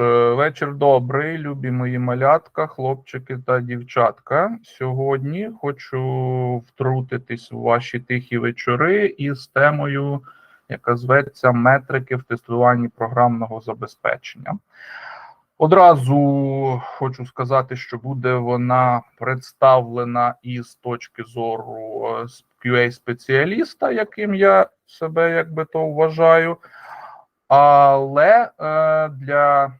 Е, Вечір добрий, любі мої малятка, хлопчики та дівчатка. Сьогодні хочу втрутитись у ваші тихі вечори із темою, яка зветься метрики в тестуванні програмного забезпечення. Одразу хочу сказати, що буде вона представлена із точки зору е, QA-спеціаліста, яким я себе якби то вважаю. Але е, для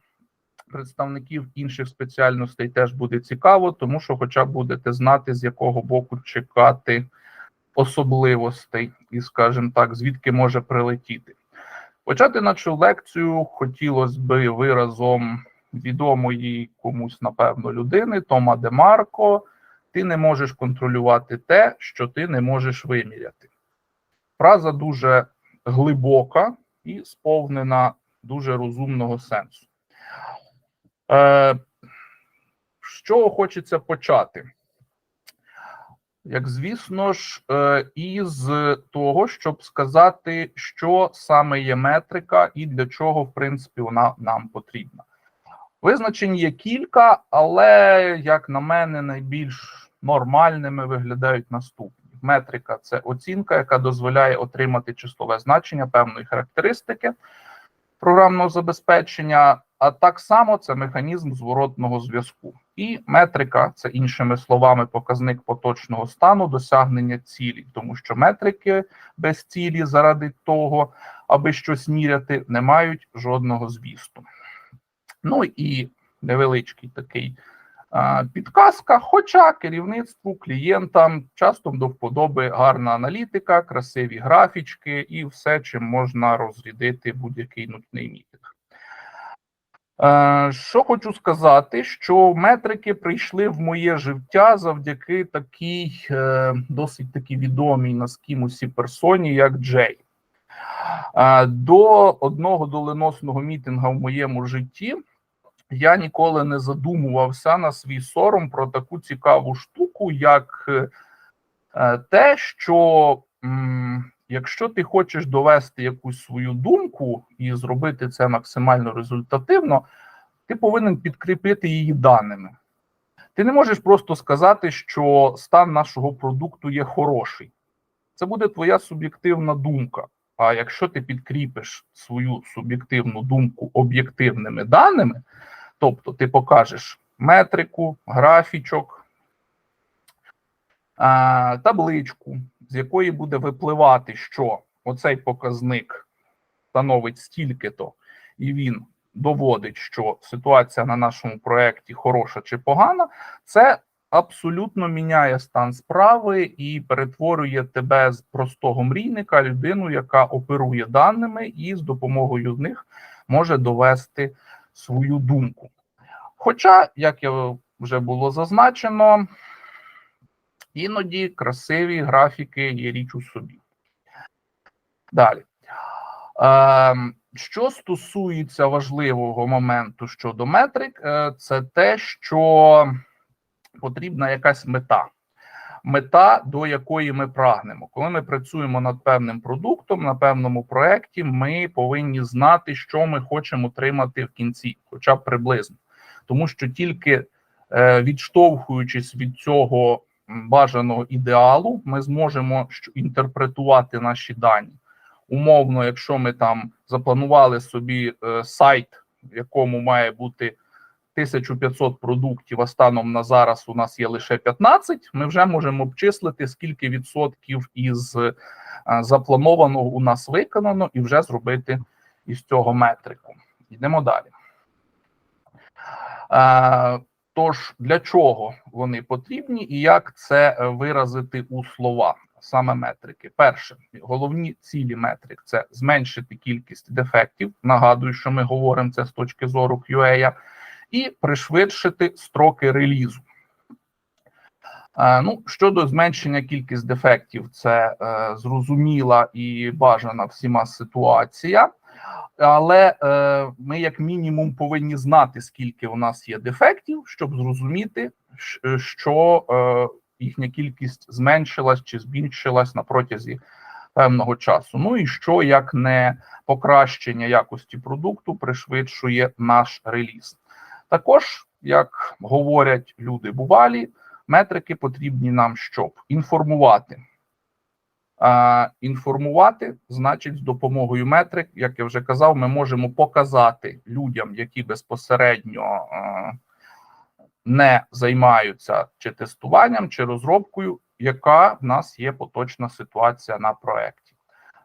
представників інших спеціальностей теж буде цікаво, тому що, хоча б будете знати, з якого боку чекати особливостей, і, скажімо так, звідки може прилетіти. Почати нашу лекцію хотілося би виразом відомої комусь, напевно, людини Тома Демарко. Ти не можеш контролювати те, що ти не можеш виміряти. Фраза дуже глибока і сповнена дуже розумного сенсу. Е, З чого хочеться почати? Як звісно ж, е, із того, щоб сказати, що саме є метрика і для чого, в принципі, вона нам потрібна. Визначень є кілька, але, як на мене, найбільш нормальними виглядають наступні. Метрика це оцінка, яка дозволяє отримати числове значення певної характеристики програмного забезпечення, а так само це механізм зворотного зв'язку. І метрика це іншими словами показник поточного стану досягнення цілі, тому що метрики без цілі заради того, аби щось міряти, не мають жодного звісту. Ну і невеличкий такий підказка. Хоча керівництву, клієнтам часто до вподоби гарна аналітика, красиві графічки і все, чим можна розрядити будь-який нутний мітинг. Е, Що хочу сказати, що метрики прийшли в моє життя завдяки такій е, досить таки відомій на скімусі персоні, як Джей. Е, До одного доленосного мітинга в моєму житті я ніколи не задумувався на свій сором про таку цікаву штуку, як е, те, що якщо ти хочеш довести якусь свою думку і зробити це максимально результативно, ти повинен підкріпити її даними. Ти не можеш просто сказати, що стан нашого продукту є хороший. Це буде твоя суб'єктивна думка. А якщо ти підкріпиш свою суб'єктивну думку об'єктивними даними, тобто ти покажеш метрику, графічок, табличку, з якої буде випливати, що оцей показник становить стільки-то, і він доводить, що ситуація на нашому проєкті хороша чи погана, це абсолютно міняє стан справи і перетворює тебе з простого мрійника, людину, яка оперує даними і з допомогою них може довести свою думку. Хоча, як вже було зазначено, іноді красиві графіки є річ у собі. Далі. Ем, що стосується важливого моменту щодо метрик, е, це те, що потрібна якась мета. Мета, до якої ми прагнемо. Коли ми працюємо над певним продуктом, на певному проєкті, ми повинні знати, що ми хочемо отримати в кінці, хоча б приблизно. Тому що тільки е, відштовхуючись від цього бажаного ідеалу, ми зможемо інтерпретувати наші дані. Умовно, якщо ми там запланували собі е, сайт, в якому має бути 1500 продуктів, а станом на зараз у нас є лише 15, ми вже можемо обчислити, скільки відсотків із е, запланованого у нас виконано, і вже зробити із цього метрику. Йдемо далі. Е, Тож для чого вони потрібні і як це е, виразити у слова? Саме метрики. Перше, головні цілі метрик це зменшити кількість дефектів. Нагадую, що ми говоримо це з точки зору QA, і пришвидшити строки релізу. Е, ну, щодо зменшення кількість дефектів, це е, зрозуміла і бажана всіма ситуація. Але е, ми, як мінімум, повинні знати, скільки у нас є дефектів, щоб зрозуміти, що е, їхня кількість зменшилась чи збільшилась на протязі певного часу. Ну і що як не покращення якості продукту пришвидшує наш реліз. Також, як говорять люди бувалі, метрики потрібні нам, щоб інформувати. А, інформувати, значить, з допомогою метрик, як я вже казав, ми можемо показати людям, які безпосередньо не займаються чи тестуванням, чи розробкою, яка в нас є поточна ситуація на проєкті.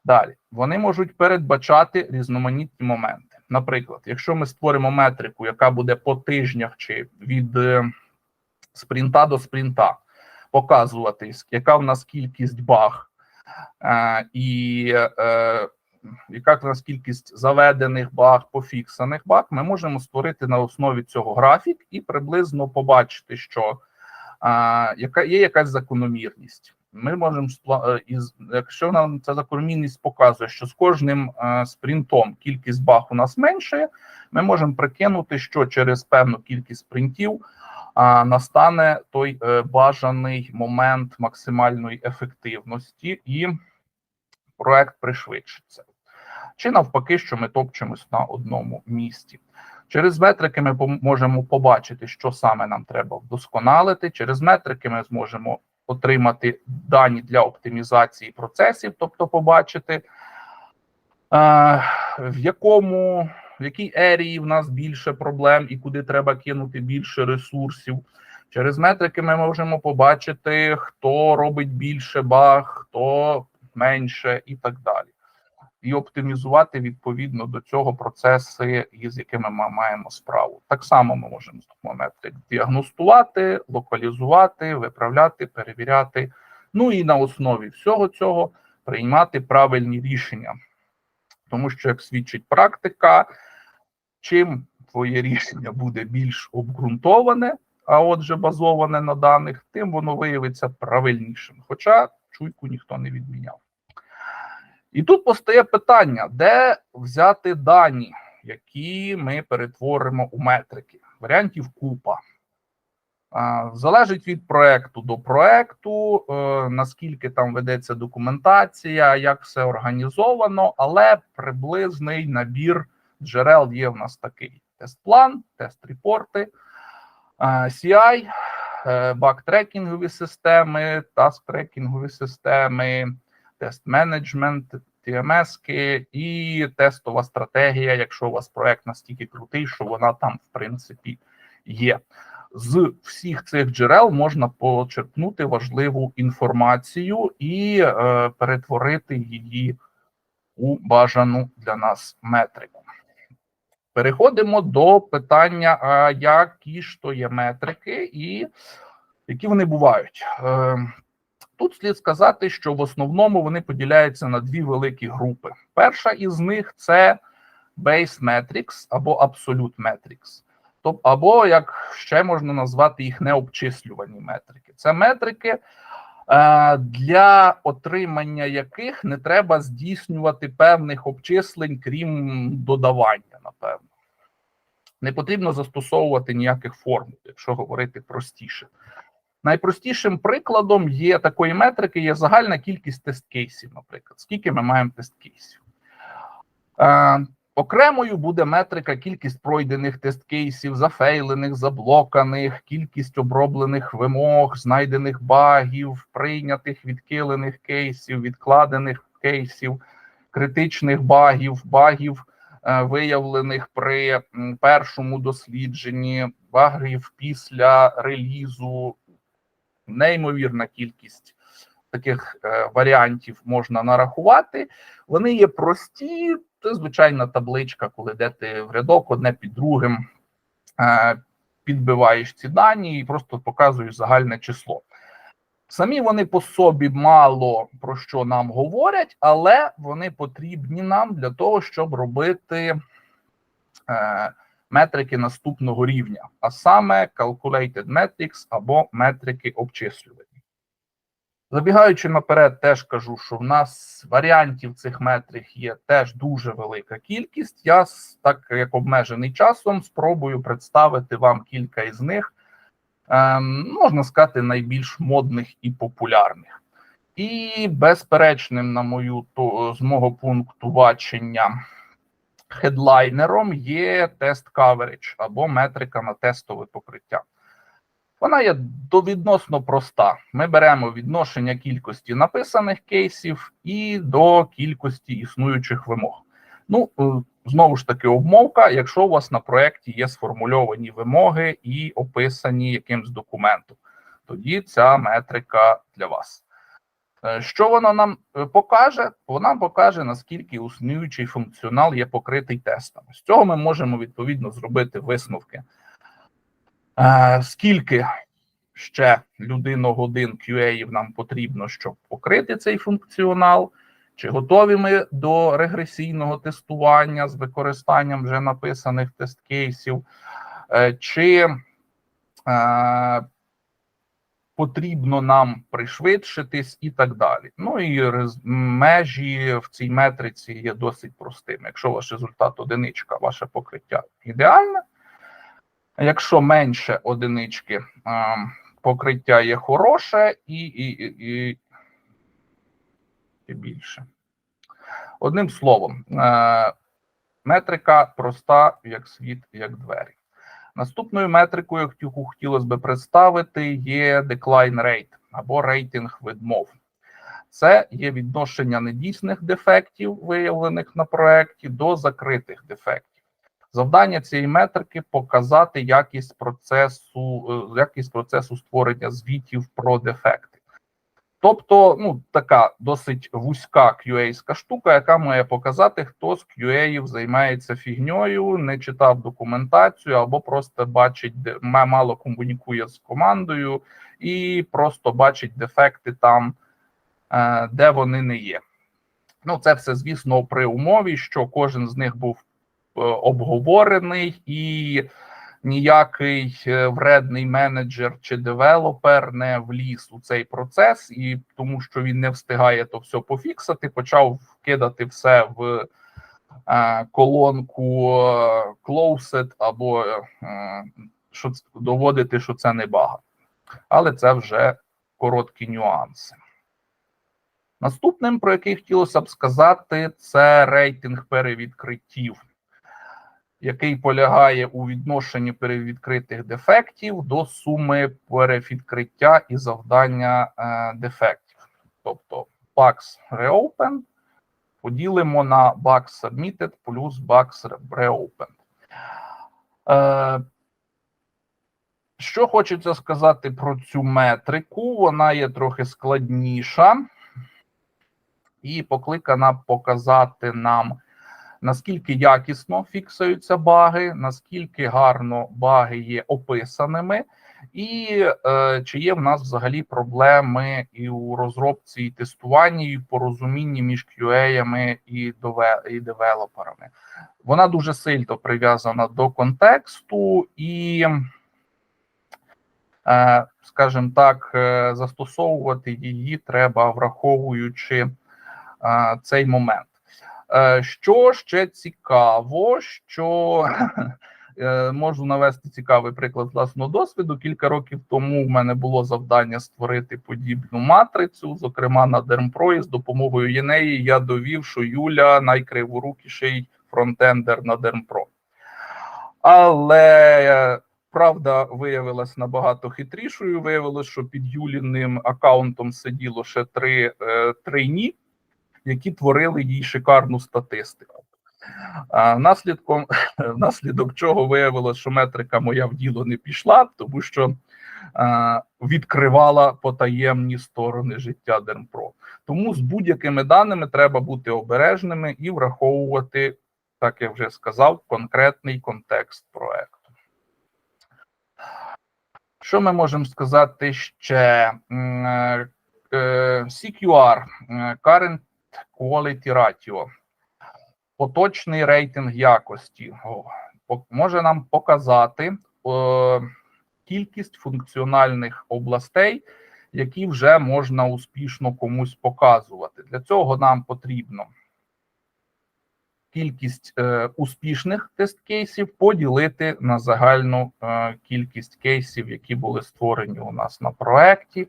Далі вони можуть передбачати різноманітні моменти. Наприклад, якщо ми створимо метрику, яка буде по тижнях чи від е, спринта до спринта, показувати, яка в нас кількість баг, е, і е, яка в нас кількість заведених баг, пофіксаних баг, ми можемо створити на основі цього графік і приблизно побачити, що яка є якась закономірність. Ми можемо із якщо нам ця закономірність показує, що з кожним е, спринтом кількість баг у нас меншає, ми можемо прикинути, що через певну кількість спринтів настане той е, бажаний момент максимальної ефективності, і проект пришвидшиться. Чи навпаки, що ми топчемось на одному місці. Через метрики ми можемо побачити, що саме нам треба вдосконалити. Через метрики ми зможемо отримати дані для оптимізації процесів, тобто побачити, е, в якому в якій ерії в нас більше проблем і куди треба кинути більше ресурсів. Через метрики ми можемо побачити, хто робить більше баг, хто менше, і так далі і оптимізувати відповідно до цього процеси, із якими ми маємо справу. Так само ми можемо метрик діагностувати, локалізувати, виправляти, перевіряти. Ну і на основі всього цього приймати правильні рішення. Тому що, як свідчить практика, чим твоє рішення буде більш обґрунтоване, а отже, базоване на даних, тим воно виявиться правильнішим. Хоча чуйку ніхто не відміняв. І тут постає питання, де взяти дані, які ми перетворимо у метрики. Варіантів купа. Залежить від проекту до проекту, е, наскільки там ведеться документація, як все організовано, але приблизний набір джерел є в нас такий: тест-план, тест-репорти, CI, е, баг-трекінгові системи, таск-трекінгові системи тест-менеджмент, TMS і тестова стратегія, якщо у вас проект настільки крутий, що вона там, в принципі, є. З всіх цих джерел можна почерпнути важливу інформацію і е, перетворити її у бажану для нас метрику. Переходимо до питання, а які ж то є метрики, і які вони бувають. Е, Тут слід сказати, що в основному вони поділяються на дві великі групи. Перша із них це Base Metrics або Absolute Metrics. Тобто, або як ще можна назвати їх необчислювані метрики. Це метрики, е, для отримання яких не треба здійснювати певних обчислень, крім додавання, напевно. Не потрібно застосовувати ніяких формул, якщо говорити простіше. Найпростішим прикладом є такої метрики, є загальна кількість тест-кейсів, наприклад, скільки ми маємо тест-кейсів. Е, окремою буде метрика кількість пройдених тест-кейсів, зафейлених, заблоканих, кількість оброблених вимог, знайдених багів, прийнятих, відкилених кейсів, відкладених кейсів, критичних багів, багів, е, виявлених при першому дослідженні, багів після релізу, неймовірна кількість таких е, варіантів можна нарахувати. Вони є прості, це звичайна табличка, коли де ти в рядок одне під другим е, підбиваєш ці дані і просто показуєш загальне число. Самі вони по собі мало про що нам говорять, але вони потрібні нам для того, щоб робити е, метрики наступного рівня, а саме Calculated Metrics або метрики обчислювання. Забігаючи наперед, теж кажу, що в нас варіантів цих метрик є теж дуже велика кількість. Я, так як обмежений часом, спробую представити вам кілька із них, ем, можна сказати, найбільш модних і популярних. І безперечним, на мою то з мого пункту бачення, хедлайнером є тест coverage або метрика на тестове покриття. Вона є довідносно проста. Ми беремо відношення кількості написаних кейсів і до кількості існуючих вимог. Ну, е, знову ж таки, обмовка, якщо у вас на проєкті є сформульовані вимоги і описані якимсь документом, тоді ця метрика для вас. Е, Що вона нам е, покаже? Вона покаже, наскільки існуючий функціонал є покритий тестами. З цього ми можемо відповідно зробити висновки. Е, Скільки ще людиногодин QA нам потрібно, щоб покрити цей функціонал? Чи готові ми до регресійного тестування з використанням вже написаних тест-кейсів? Е, Чи потрібно нам пришвидшитись і так далі. Ну і межі в цій метриці є досить простими. Якщо ваш результат одиничка, ваше покриття ідеальне. Якщо менше одинички, покриття є хороше і, і, і, і, і більше. Одним словом, е, метрика проста, як світ, як двері. Наступною метрикою, яку хотілося би представити, є decline rate або рейтинг відмов. Це є відношення недійсних дефектів, виявлених на проєкті, до закритих дефектів. Завдання цієї метрики показати якість процесу, е, якість процесу створення звітів про дефекти. Тобто, ну така досить вузька QA-ська штука, яка має показати, хто з QA займається фігньою, не читав документацію або просто бачить, мало комунікує з командою і просто бачить дефекти там, е, де вони не є. Ну, це все, звісно, при умові, що кожен з них був е, обговорений і ніякий е, вредний менеджер чи девелопер не вліз у цей процес, і тому що він не встигає то все пофіксити, почав кидати все в е, колонку е, closed або що доводити, що це не бага. Але це вже короткі нюанси. Наступним, про який хотілося б сказати, це рейтинг перевідкриттів який полягає у відношенні перевідкритих дефектів до суми перевідкриття і завдання е, дефектів. Тобто bugs reopened поділимо на bugs submitted плюс bugs reopened. Е, що хочеться сказати про цю метрику? Вона є трохи складніша і покликана показати нам наскільки якісно фіксуються баги, наскільки гарно баги є описаними, і е, чи є в нас взагалі проблеми і у розробці, і тестуванні, і в порозумінні між QA і, і девелоперами. Вона дуже сильно прив'язана до контексту і. Е, скажімо так, е, застосовувати її треба, враховуючи е, цей момент. Е, Що ще цікаво, що е, можу навести цікавий приклад власного досвіду. Кілька років тому в мене було завдання створити подібну матрицю, зокрема на Дермпро, і з допомогою Єнеї я довів, що Юля найкриворукіший фронтендер на Дермпро. Але е, правда виявилась набагато хитрішою. Виявилось, що під Юліним аккаунтом сиділо ще три е, трейні, які творили їй шикарну статистику. А наслідком, внаслідок чого виявилось, що метрика моя в діло не пішла, тому що а, відкривала потаємні сторони життя Дермпро. Тому з будь-якими даними треба бути обережними і враховувати, так я вже сказав, конкретний контекст проекту. Що ми можемо сказати ще? Е, е, CQR, е, Current Quality Ratio, поточний рейтинг якості може нам показати е, кількість функціональних областей, які вже можна успішно комусь показувати. Для цього нам потрібно кількість е, успішних тест-кейсів поділити на загальну е, кількість кейсів, які були створені у нас на проекті.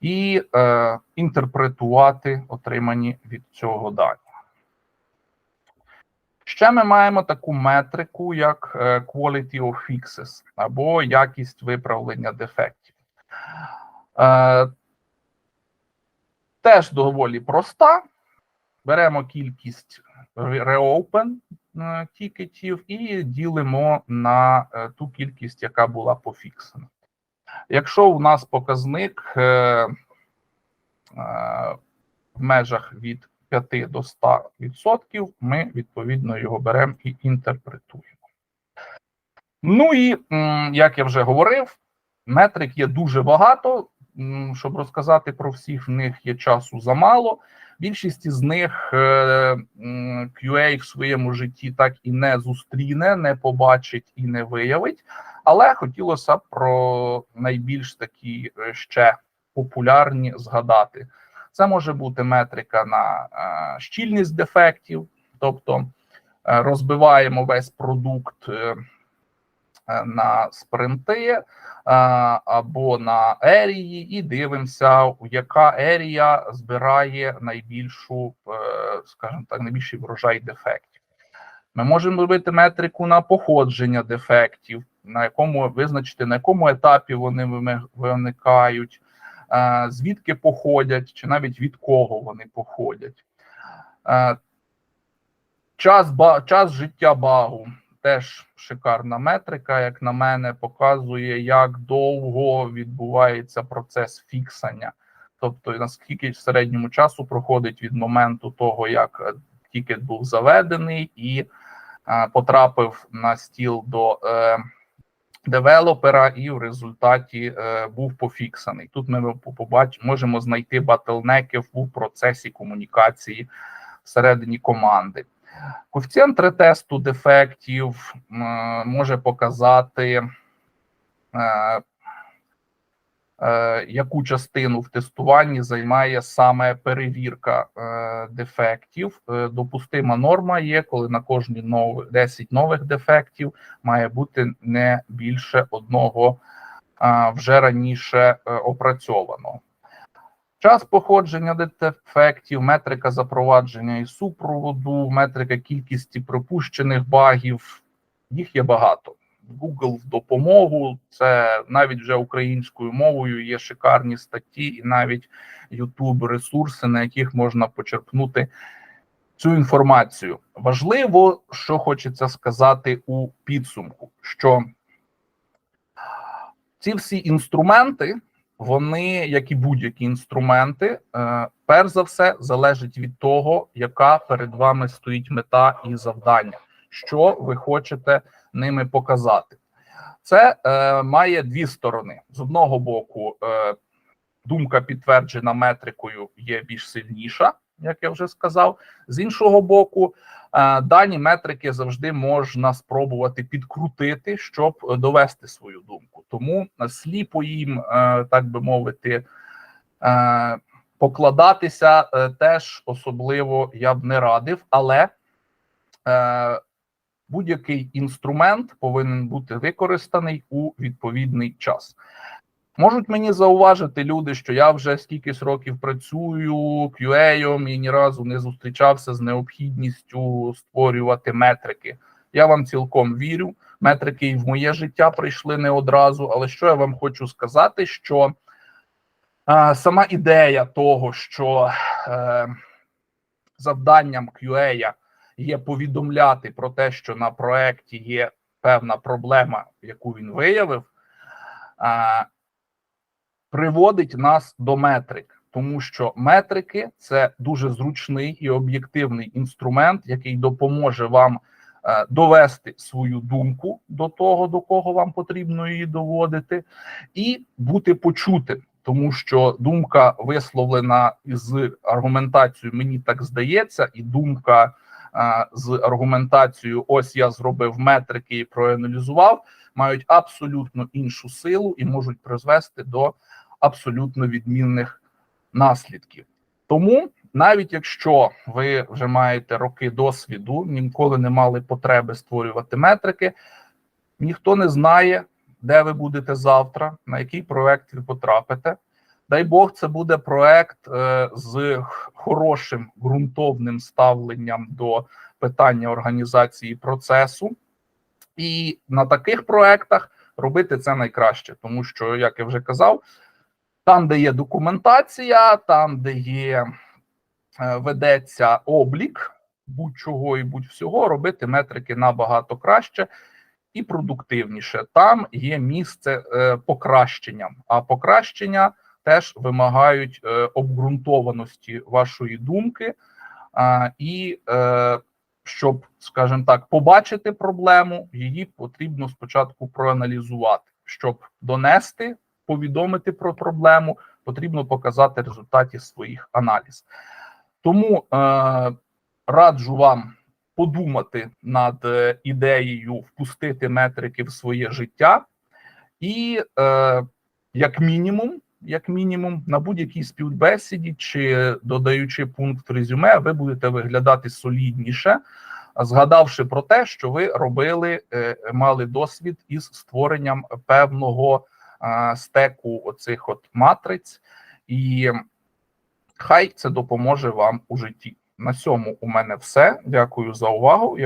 І е, інтерпретувати отримані від цього дані. Ще ми маємо таку метрику, як е, quality of fixes або якість виправлення дефектів. Е, теж доволі проста. Беремо кількість reopen е, тікетів і ділимо на е, ту кількість, яка була пофіксена. Якщо у нас показник е, е, в межах від 5 до 100%, ми відповідно його беремо і інтерпретуємо. Ну і як я вже говорив, метрик є дуже багато. Щоб розказати про всіх, в них є часу замало. Більшість із них е, QA в своєму житті так і не зустріне, не побачить і не виявить. Але хотілося б про найбільш такі е, ще популярні згадати. Це може бути метрика на е, щільність дефектів, тобто розбиваємо весь продукт на спринти е, або на ерії, і дивимося, яка ерія збирає найбільшу, е, скажімо так, найбільший врожай дефектів. Ми можемо робити метрику на походження дефектів, на якому визначити, на якому етапі вони виникають, е, звідки походять, чи навіть від кого вони походять. Е, Час, час життя багу теж шикарна метрика, як на мене, показує, як довго відбувається процес фіксання. Тобто, наскільки в середньому часу проходить від моменту того, як е, тікет був заведений і е, потрапив на стіл до е, девелопера, і в результаті е, був пофіксаний. Тут ми побач, можемо знайти батлнеки у процесі комунікації всередині команди. Коефіцієнт ретесту дефектів може показати, е, е, яку частину в тестуванні займає саме перевірка е, дефектів. Допустима норма є, коли на кожні 10 нових дефектів має бути не більше одного вже раніше опрацьованого. Час походження дефектів, метрика запровадження і супроводу, метрика кількості пропущених багів. Їх є багато. Google в допомогу. Це навіть вже українською мовою є шикарні статті, і навіть YouTube ресурси, на яких можна почерпнути цю інформацію. Важливо, що хочеться сказати у підсумку, що ці всі інструменти вони, як і будь-які інструменти, е, перш за все залежить від того, яка перед вами стоїть мета і завдання, що ви хочете ними показати. Це е, має дві сторони: з одного боку, е, думка підтверджена метрикою є більш сильніша, як я вже сказав. З іншого боку, е, дані метрики завжди можна спробувати підкрутити, щоб довести свою думку. Тому сліпо їм, е, так би мовити, е, покладатися теж особливо я б не радив, але будь-який інструмент повинен бути використаний у відповідний час. Можуть мені зауважити люди, що я вже скількись років працюю QA і ні разу не зустрічався з необхідністю створювати метрики. Я вам цілком вірю. Метрики і в моє життя прийшли не одразу. Але що я вам хочу сказати, що е, сама ідея того, що е, завданням QA є повідомляти про те, що на проекті є певна проблема, яку він виявив. Приводить нас до метрик, тому що метрики це дуже зручний і об'єктивний інструмент, який допоможе вам е, довести свою думку до того, до кого вам потрібно її доводити, і бути почутим. Тому що думка висловлена з аргументацією, мені так здається, і думка е, з аргументацією, ось я зробив метрики і проаналізував, мають абсолютно іншу силу і можуть призвести до абсолютно відмінних наслідків. Тому, навіть якщо ви вже маєте роки досвіду, ніколи не мали потреби створювати метрики, ніхто не знає, де ви будете завтра, на який проект ви потрапите. Дай Бог, це буде проект е, з хорошим ґрунтовним ставленням до питання організації процесу. І на таких проектах робити це найкраще, тому що, як я вже казав, там, де є документація, там, де є е, ведеться облік будь-чого і будь-всього, робити метрики набагато краще і продуктивніше. Там є місце е, покращенням, а покращення теж вимагають е, обґрунтованості вашої думки, і щоб, скажімо так, побачити проблему, її потрібно спочатку проаналізувати, щоб донести, повідомити про проблему, потрібно показати результаті своїх аналіз. Тому е, раджу вам подумати над е, ідеєю впустити метрики в своє життя, і е, як мінімум, як мінімум, на будь-якій співбесіді чи додаючи пункт резюме, ви будете виглядати солідніше, згадавши про те, що ви робили, е, мали досвід із створенням певного стеку оцих от матриць, і хай це допоможе вам у житті. На цьому у мене все. Дякую за увагу.